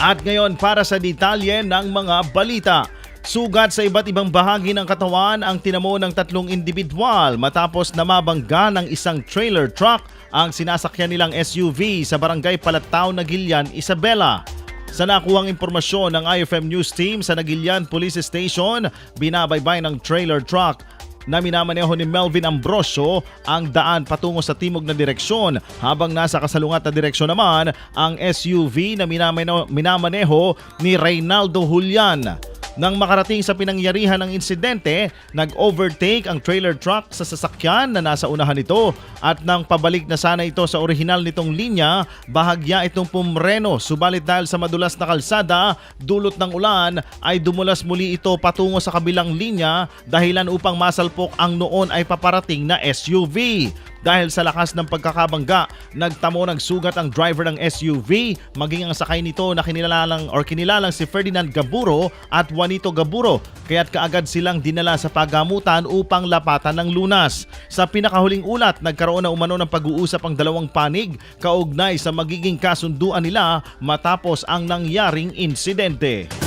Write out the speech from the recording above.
At ngayon para sa detalye ng mga balita. Sugat sa iba't ibang bahagi ng katawan ang tinamo ng tatlong individual matapos namabangga ng isang trailer truck ang sinasakyan nilang SUV sa barangay Palatao, Nagilian, Isabela. Sa nakuhang impormasyon ng IFM News Team sa Nagilian Police Station, binabaybay ng trailer truck na minamaneho ni Melvin Ambrosio ang daan patungo sa timog na direksyon habang nasa kasalungat na direksyon naman ang SUV na minamaneho, minamaneho ni Reynaldo Julian. Nang makarating sa pinangyarihan ng insidente, nag-overtake ang trailer truck sa sasakyan na nasa unahan nito at nang pabalik na sana ito sa orihinal nitong linya, bahagya itong pumreno. Subalit dahil sa madulas na kalsada, dulot ng ulan, ay dumulas muli ito patungo sa kabilang linya dahilan upang masalpok ang noon ay paparating na SUV. Dahil sa lakas ng pagkakabangga, nagtamo ng sugat ang driver ng SUV, maging ang sakay nito na kinilalang or kinilalang si Ferdinand Gaburo at Juanito Gaburo, kaya't kaagad silang dinala sa pagamutan upang lapatan ng lunas. Sa pinakahuling ulat, nagkaroon na umano ng pag-uusap ang dalawang panig kaugnay sa magiging kasunduan nila matapos ang nangyaring insidente.